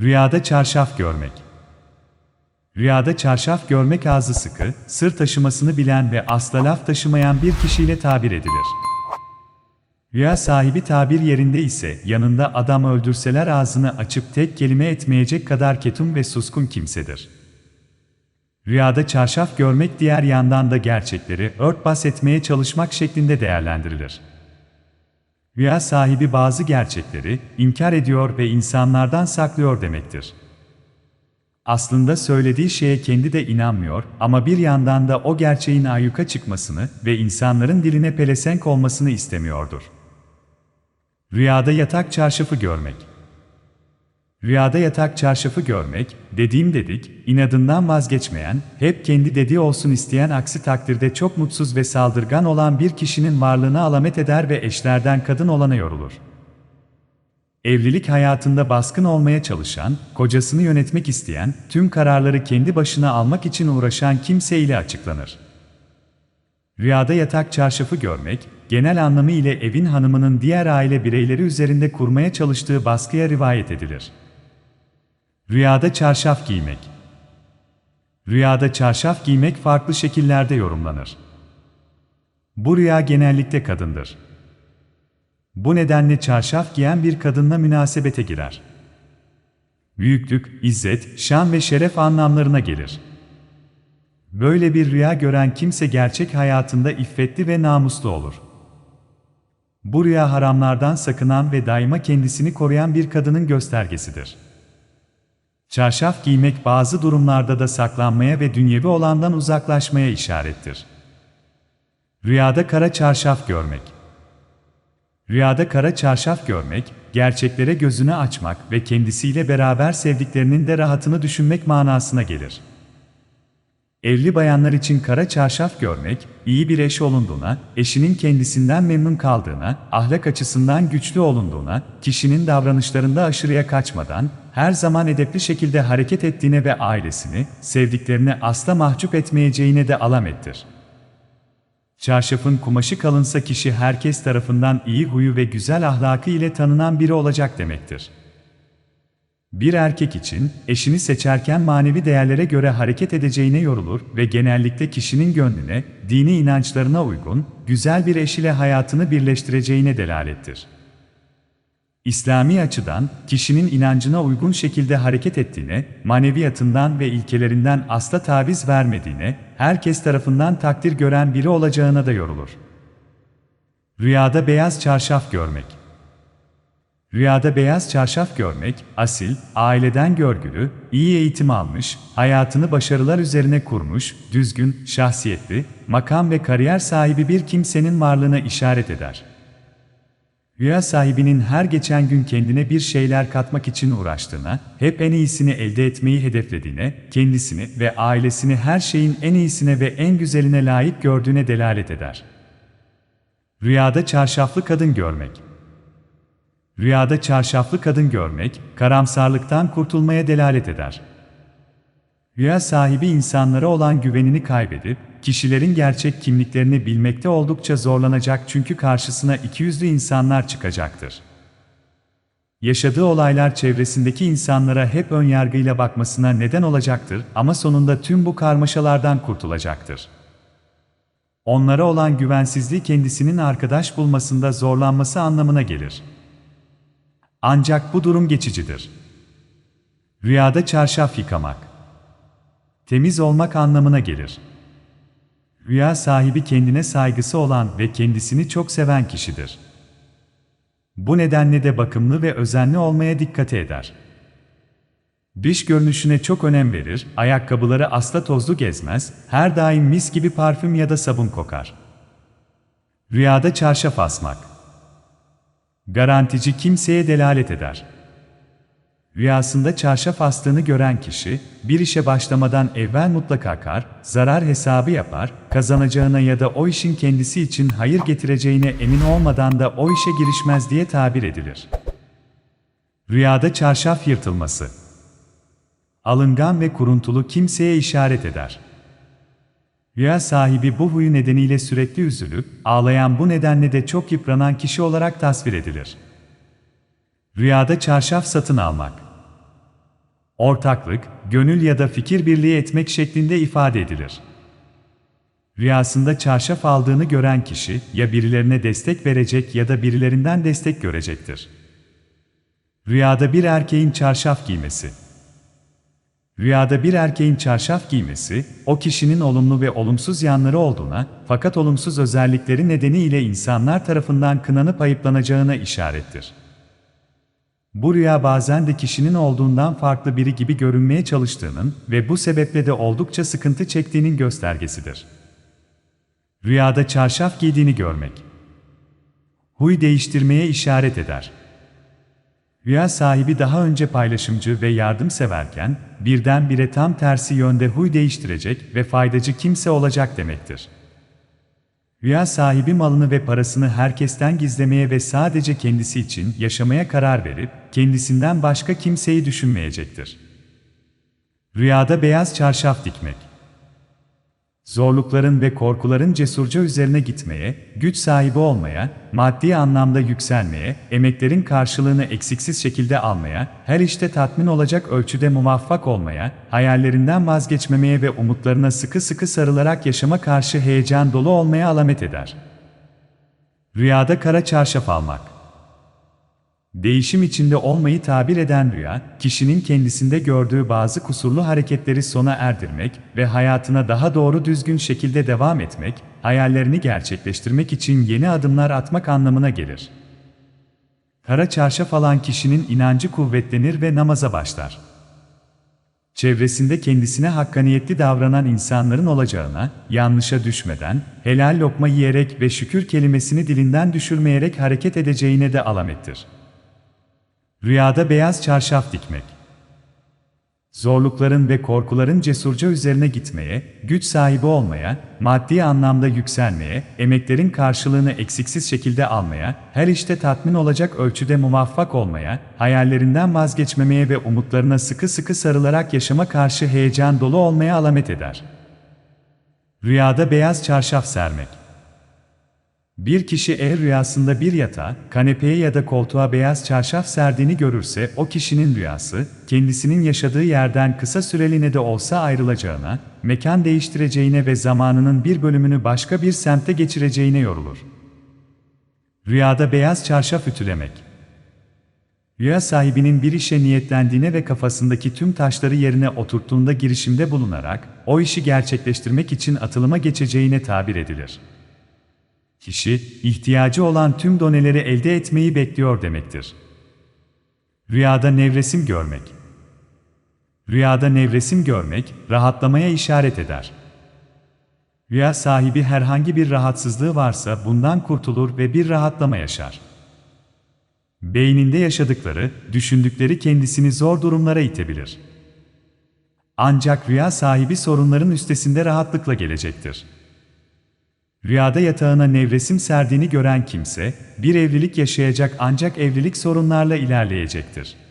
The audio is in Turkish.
Rüyada çarşaf görmek. Rüyada çarşaf görmek ağzı sıkı, sır taşımasını bilen ve asla laf taşımayan bir kişiyle tabir edilir. Rüya sahibi tabir yerinde ise yanında adam öldürseler ağzını açıp tek kelime etmeyecek kadar ketum ve suskun kimsedir. Rüyada çarşaf görmek diğer yandan da gerçekleri örtbas etmeye çalışmak şeklinde değerlendirilir. Rüya sahibi bazı gerçekleri inkar ediyor ve insanlardan saklıyor demektir. Aslında söylediği şeye kendi de inanmıyor ama bir yandan da o gerçeğin ayyuka çıkmasını ve insanların diline pelesenk olmasını istemiyordur. Rüyada yatak çarşafı görmek. Rüyada yatak çarşafı görmek, dediğim dedik, inadından vazgeçmeyen, hep kendi dediği olsun isteyen aksi takdirde çok mutsuz ve saldırgan olan bir kişinin varlığına alamet eder ve eşlerden kadın olana yorulur. Evlilik hayatında baskın olmaya çalışan, kocasını yönetmek isteyen, tüm kararları kendi başına almak için uğraşan kimse ile açıklanır. Rüyada yatak çarşafı görmek, genel anlamı ile evin hanımının diğer aile bireyleri üzerinde kurmaya çalıştığı baskıya rivayet edilir. Rüyada çarşaf giymek. Rüyada çarşaf giymek farklı şekillerde yorumlanır. Bu rüya genellikle kadındır. Bu nedenle çarşaf giyen bir kadınla münasebete girer. Büyüklük, izzet, şan ve şeref anlamlarına gelir. Böyle bir rüya gören kimse gerçek hayatında iffetli ve namuslu olur. Bu rüya haramlardan sakınan ve daima kendisini koruyan bir kadının göstergesidir. Çarşaf giymek bazı durumlarda da saklanmaya ve dünyevi olandan uzaklaşmaya işarettir. Rüyada kara çarşaf görmek. Rüyada kara çarşaf görmek, gerçeklere gözünü açmak ve kendisiyle beraber sevdiklerinin de rahatını düşünmek manasına gelir. Evli bayanlar için kara çarşaf görmek, iyi bir eş olunduğuna, eşinin kendisinden memnun kaldığına, ahlak açısından güçlü olunduğuna, kişinin davranışlarında aşırıya kaçmadan, her zaman edepli şekilde hareket ettiğine ve ailesini, sevdiklerini asla mahcup etmeyeceğine de alamettir. Çarşafın kumaşı kalınsa kişi herkes tarafından iyi huyu ve güzel ahlakı ile tanınan biri olacak demektir. Bir erkek için, eşini seçerken manevi değerlere göre hareket edeceğine yorulur ve genellikle kişinin gönlüne, dini inançlarına uygun, güzel bir eş ile hayatını birleştireceğine delalettir. İslami açıdan, kişinin inancına uygun şekilde hareket ettiğine, maneviyatından ve ilkelerinden asla taviz vermediğine, herkes tarafından takdir gören biri olacağına da yorulur. Rüyada beyaz çarşaf görmek Rüyada beyaz çarşaf görmek, asil, aileden görgülü, iyi eğitim almış, hayatını başarılar üzerine kurmuş, düzgün, şahsiyetli, makam ve kariyer sahibi bir kimsenin varlığına işaret eder. Rüya sahibinin her geçen gün kendine bir şeyler katmak için uğraştığına, hep en iyisini elde etmeyi hedeflediğine, kendisini ve ailesini her şeyin en iyisine ve en güzeline layık gördüğüne delalet eder. Rüyada çarşaflı kadın görmek Rüyada çarşaflı kadın görmek, karamsarlıktan kurtulmaya delalet eder. Rüya sahibi insanlara olan güvenini kaybedip, kişilerin gerçek kimliklerini bilmekte oldukça zorlanacak çünkü karşısına ikiyüzlü insanlar çıkacaktır. Yaşadığı olaylar çevresindeki insanlara hep ön yargıyla bakmasına neden olacaktır ama sonunda tüm bu karmaşalardan kurtulacaktır. Onlara olan güvensizliği kendisinin arkadaş bulmasında zorlanması anlamına gelir. Ancak bu durum geçicidir. Rüyada çarşaf yıkamak. Temiz olmak anlamına gelir. Rüya sahibi kendine saygısı olan ve kendisini çok seven kişidir. Bu nedenle de bakımlı ve özenli olmaya dikkat eder. Dış görünüşüne çok önem verir, ayakkabıları asla tozlu gezmez, her daim mis gibi parfüm ya da sabun kokar. Rüyada çarşaf asmak. Garantici kimseye delalet eder. Rüyasında çarşaf astığını gören kişi, bir işe başlamadan evvel mutlaka kar, zarar hesabı yapar, kazanacağına ya da o işin kendisi için hayır getireceğine emin olmadan da o işe girişmez diye tabir edilir. Rüyada çarşaf yırtılması. Alıngan ve kuruntulu kimseye işaret eder. Rüya sahibi bu huyu nedeniyle sürekli üzülüp, ağlayan bu nedenle de çok yıpranan kişi olarak tasvir edilir. Rüyada çarşaf satın almak. Ortaklık, gönül ya da fikir birliği etmek şeklinde ifade edilir. Rüyasında çarşaf aldığını gören kişi ya birilerine destek verecek ya da birilerinden destek görecektir. Rüyada bir erkeğin çarşaf giymesi. Rüyada bir erkeğin çarşaf giymesi, o kişinin olumlu ve olumsuz yanları olduğuna, fakat olumsuz özellikleri nedeniyle insanlar tarafından kınanıp ayıplanacağına işarettir. Bu rüya bazen de kişinin olduğundan farklı biri gibi görünmeye çalıştığının ve bu sebeple de oldukça sıkıntı çektiğinin göstergesidir. Rüyada çarşaf giydiğini görmek. Huy değiştirmeye işaret eder. Rüya sahibi daha önce paylaşımcı ve yardımseverken, birdenbire tam tersi yönde huy değiştirecek ve faydacı kimse olacak demektir. Rüya sahibi malını ve parasını herkesten gizlemeye ve sadece kendisi için yaşamaya karar verip, kendisinden başka kimseyi düşünmeyecektir. Rüyada beyaz çarşaf dikmek. Zorlukların ve korkuların cesurca üzerine gitmeye, güç sahibi olmaya, maddi anlamda yükselmeye, emeklerin karşılığını eksiksiz şekilde almaya, her işte tatmin olacak ölçüde muvaffak olmaya, hayallerinden vazgeçmemeye ve umutlarına sıkı sıkı sarılarak yaşama karşı heyecan dolu olmaya alamet eder. Rüyada kara çarşaf almak. Değişim içinde olmayı tabir eden rüya, kişinin kendisinde gördüğü bazı kusurlu hareketleri sona erdirmek ve hayatına daha doğru düzgün şekilde devam etmek, hayallerini gerçekleştirmek için yeni adımlar atmak anlamına gelir. Kara çarşaf alan kişinin inancı kuvvetlenir ve namaza başlar. Çevresinde kendisine hakkaniyetli davranan insanların olacağına, yanlışa düşmeden, helal lokma yiyerek ve şükür kelimesini dilinden düşürmeyerek hareket edeceğine de alamettir. Rüyada beyaz çarşaf dikmek. Zorlukların ve korkuların cesurca üzerine gitmeye, güç sahibi olmaya, maddi anlamda yükselmeye, emeklerin karşılığını eksiksiz şekilde almaya, her işte tatmin olacak ölçüde muvaffak olmaya, hayallerinden vazgeçmemeye ve umutlarına sıkı sıkı sarılarak yaşama karşı heyecan dolu olmaya alamet eder. Rüyada beyaz çarşaf sermek. Bir kişi eğer rüyasında bir yatağa, kanepeye ya da koltuğa beyaz çarşaf serdiğini görürse o kişinin rüyası, kendisinin yaşadığı yerden kısa süreliğine de olsa ayrılacağına, mekan değiştireceğine ve zamanının bir bölümünü başka bir semte geçireceğine yorulur. Rüyada beyaz çarşaf ütülemek. Rüya sahibinin bir işe niyetlendiğine ve kafasındaki tüm taşları yerine oturttuğunda girişimde bulunarak, o işi gerçekleştirmek için atılıma geçeceğine tabir edilir. Kişi, ihtiyacı olan tüm doneleri elde etmeyi bekliyor demektir. Rüyada nevresim görmek. Rüyada nevresim görmek, rahatlamaya işaret eder. Rüya sahibi herhangi bir rahatsızlığı varsa bundan kurtulur ve bir rahatlama yaşar. Beyninde yaşadıkları, düşündükleri kendisini zor durumlara itebilir. Ancak rüya sahibi sorunların üstesinde rahatlıkla gelecektir. Rüyada yatağına nevresim serdiğini gören kimse, bir evlilik yaşayacak ancak evlilik sorunlarla ilerleyecektir.